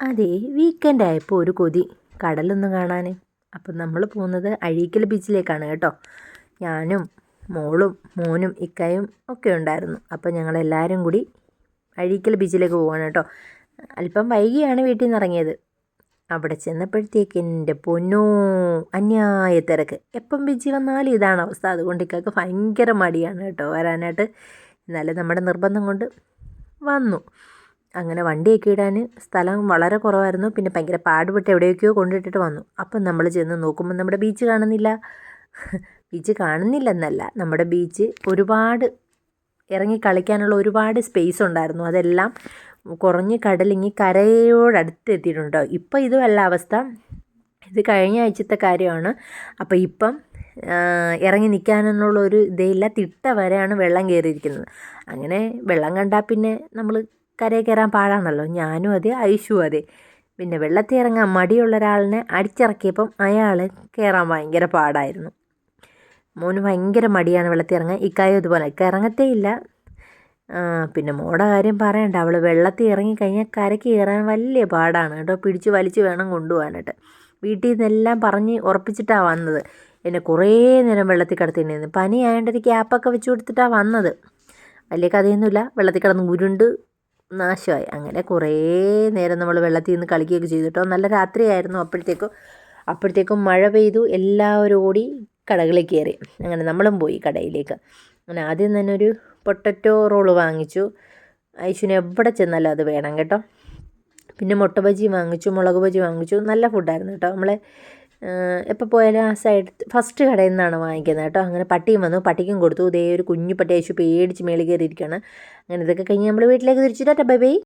അതെ വീക്കെൻഡ് ആയപ്പോൾ ഒരു കൊതി. കടലൊന്ന് കാണാൻ അപ്പം നമ്മൾ പോകുന്നത് അഴീക്കൽ ബീച്ചിലേക്കാണ് കേട്ടോ. ഞാനും മോളും മോനും ഇക്കായും ഒക്കെ ഉണ്ടായിരുന്നു. അപ്പം ഞങ്ങളെല്ലാവരും കൂടി അഴീക്കൽ ബീച്ചിലേക്ക് പോവാണ് കേട്ടോ. അല്പം വൈകിയാണ് വീട്ടിൽ നിന്ന് ഇറങ്ങിയത്. അവിടെ ചെന്നപ്പോഴത്തേക്ക് എന്റെ പൊന്നോ അന്യായ തിരക്ക് എപ്പം ബീച്ചിൽ വന്നാലും ഇതാണ് അവസ്ഥ. അതുകൊണ്ട് ഇക്കാക്ക് ഭയങ്കര മടിയാണ് കേട്ടോ വരാനായിട്ട്. എന്നാലും നമ്മുടെ നിർബന്ധം കൊണ്ട് വന്നു. അങ്ങനെ വണ്ടിയൊക്കെ ഇടാൻ സ്ഥലം വളരെ കുറവായിരുന്നു. പിന്നെ ഭയങ്കര പാടുപെട്ട് എവിടെയൊക്കെയോ കൊണ്ടിട്ടിട്ട് വന്നു. അപ്പം നമ്മൾ ചെന്ന് നോക്കുമ്പോൾ നമ്മുടെ ബീച്ച് കാണുന്നില്ല. ബീച്ച് കാണുന്നില്ലെന്നല്ല. നമ്മുടെ ബീച്ച് ഒരുപാട് ഇറങ്ങി കളിക്കാനുള്ള ഒരുപാട് സ്പേസ് ഉണ്ടായിരുന്നു. അതെല്ലാം കുറഞ്ഞ് കടലിങ്ങി കരയോടടുത്ത് എത്തിയിട്ടുണ്ടോ ഇപ്പം ഇതുമല്ല അവസ്ഥ. ഇത് കഴിഞ്ഞ ആഴ്ചത്തെ കാര്യമാണ്. അപ്പോൾ ഇപ്പം ഇറങ്ങി നിൽക്കാനെന്നുള്ള ഒരു ഇല്ല. തിട്ട വരെയാണ് വെള്ളം കയറിയിരിക്കുന്നത് അങ്ങനെ വെള്ളം കണ്ടാൽ പിന്നെ നമ്മൾ കരയിൽ കയറാൻ പാടാണല്ലോ ഞാനും അതെ ഐഷു അതെ. പിന്നെ വെള്ളത്തിൽ ഇറങ്ങാൻ മടിയുള്ള ഒരാളിനെ അടിച്ചിറക്കിയപ്പം അയാൾ കയറാൻ ഭയങ്കര പാടായിരുന്നു. മോന് ഭയങ്കര മടിയാണ് വെള്ളത്തിൽ ഇറങ്ങാൻ. ഇക്കായും ഇതുപോലെ. ഇക്ക ഇറങ്ങത്തേ ഇല്ല. പിന്നെ മോടെ കാര്യം പറയണ്ട. അവൾ വെള്ളത്തിൽ ഇറങ്ങിക്കഴിഞ്ഞാൽ കരയ്ക്ക് കയറാൻ വലിയ പാടാണ് കേട്ടോ. പിടിച്ച് വലിച്ച് വേണം കൊണ്ടുപോകാനായിട്ട്. വീട്ടിൽ നിന്നെല്ലാം പറഞ്ഞ് ഉറപ്പിച്ചിട്ടാണ് വന്നത്. എന്നെ കുറേ നേരം വെള്ളത്തിൽ കിടത്തിയിട്ടുണ്ടായിരുന്നു പനി ആയതുകൊണ്ട് ഒരു ക്യാപ്പൊക്കെ വെച്ച് കൊടുത്തിട്ടാണ് വന്നത്. വലിയ കഥയൊന്നുമില്ല. വെള്ളത്തിൽ കിടന്ന് ഉരുണ്ട് നാശമായി. അങ്ങനെ കുറേ നേരം നമ്മൾ വെള്ളത്തിൽ നിന്ന് കളിക്കുകയൊക്കെ ചെയ്തിട്ടോ? നല്ല രാത്രിയായിരുന്നു അപ്പോഴത്തേക്കും. അപ്പോഴത്തേക്കും മഴ പെയ്തു. എല്ലാവരും ഓടി കടകളിൽ കയറി. അങ്ങനെ നമ്മളും പോയി കടയിലേക്ക്. അങ്ങനെ ആദ്യം തന്നെ ഒരു പൊട്ടറ്റോ റോൾ വാങ്ങിച്ചു. ഐശുവിന് എവിടെ ചെന്നാലും അത് വേണം കേട്ടോ. പിന്നെ മുട്ട ബജി വാങ്ങിച്ചു മുളക് ബജി വാങ്ങിച്ചു. നല്ല ഫുഡായിരുന്നു കേട്ടോ. നമ്മളെ എപ്പോൾ പോയാലും ആ സൈഡ് ഫസ്റ്റ് കടയിൽ നിന്നാണ് വാങ്ങിക്കുന്നത് കേട്ടോ. അങ്ങനെ പട്ടിയും വന്നു. പട്ടിക്കും കൊടുത്തു. ഇതേ ഒരു കുഞ്ഞു പട്ടി അയച്ചു പേടിച്ച് മേളിൽ കയറിയിരിക്കുകയാണ്. അങ്ങനെ ഇതൊക്കെ കഴിഞ്ഞ് നമ്മൾ വീട്ടിലേക്ക് തിരിച്ചിട്ടാ ബൈ ബൈ.